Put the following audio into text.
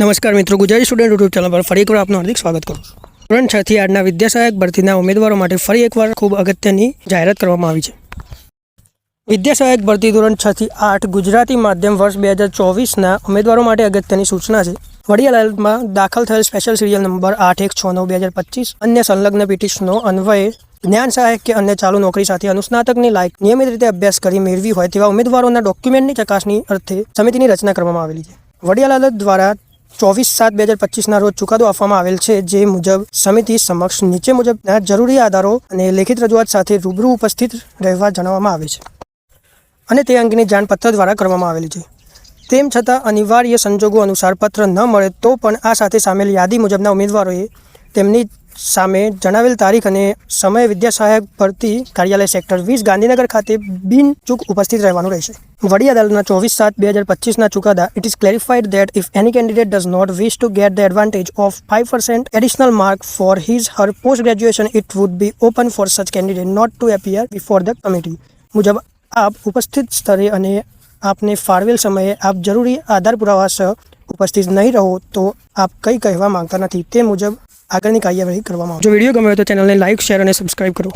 નમસ્કાર મિત્રો, Gujarati student YouTube channel પર ફરી એકવાર આપનું હાર્દિક સ્વાગત કરું છું. ધોરણ છ થી આઠના વિદ્યાસહાયક ભરતીના ઉમેદવારો માટે ફરી એકવાર ખૂબ અગત્યની જાહેરાત કરવામાં આવી છે. વિદ્યાસહાયક ભરતી ધોરણ છ થી આઠ ગુજરાતી માધ્યમ વર્ષ બે હજાર ચોવીસના ઉમેદવારો માટે અગત્યની સૂચના છે. વડી અદાલતમાં દાખલ થયેલ સ્પેશિયલ સિરિયલ નંબર આઠ એક છ નવ બે હજાર પચીસ, અન્ય સંલગ્ન પિટિશનો અન્વયે જ્ઞાન સહાયક કે અન્ય ચાલુ નોકરી સાથે અનુસ્નાતકની લાયક નિયમિત રીતે અભ્યાસ કરી મેળવી હોય તેવા ઉમેદવારોના ડોક્યુમેન્ટની ચકાસણી અર્થે સમિતિની રચના કરવામાં આવેલી છે. વડી અદાલત દ્વારા ચોવીસ સાત બે હજાર પચીસના રોજ ચુકાદો આપવામાં આવેલ છે, જે મુજબ સમિતિ સમક્ષ નીચે મુજબના જરૂરી આધારો અને લેખિત રજૂઆત સાથે રૂબરૂ ઉપસ્થિત રહેવા જણાવવામાં આવે છે. અને તે અંગેની જાણ પત્ર દ્વારા કરવામાં આવેલી છે. તેમ છતાં અનિવાર્ય સંજોગો અનુસાર પત્ર ન મળે તો પણ આ સાથે સામેલ યાદી મુજબના ઉમેદવારોએ તેમની સામે જણાવેલ તારીખ અને સમય વિદ્યા સહાયક ભરતી કાર્યાલય સેક્ટર વીસ ગાંધીનગર ખાતે બિનચૂક ઉપસ્થિત રહેવાનું રહેશે. વડી અદાલતના ચોવીસ સાત બે હજાર પચીસના ચુકાદા. It is clarified that if any candidate does not wish to get the advantage of five percent additional mark for his her post graduation it would be open for such candidate not to appear before the committee મુજબ આપ ઉપસ્થિત સ્તરે અને આપને ફાળવેલ સમયે આપ જરૂરી આધાર પુરાવા સહ ઉપસ્થિત નહીં રહો તો આપ કંઈ કહેવા માંગતા નથી. તે મુજબ આગળની કાર્યવાહી કરવામાં આવશે. જો વીડિયો ગમ્યો હોય તો ચેનલને લાઇક શેર અને સબસ્ક્રાઇબ કરો.